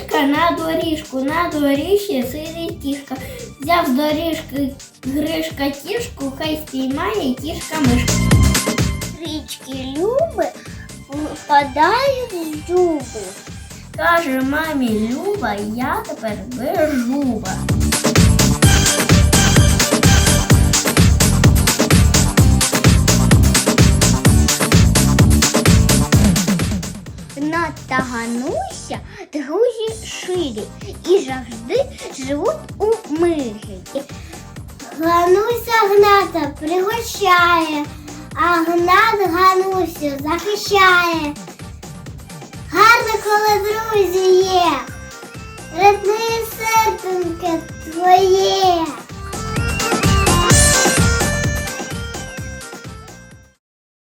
Гришка на доріжку, на доріжці сидить кішка. Взяв з доріжки Гришка кішку, хай спіймає кішка мишку. Річки Люби впадають з зуби. Каже мамі Люба, я тепер безжуба. Та Гануся друзі ширі і завжди живуть у мирі. Гануся гната пригощає, а гнат Ганусю захищає. Гарно, коли друзі є, рідне серденьке.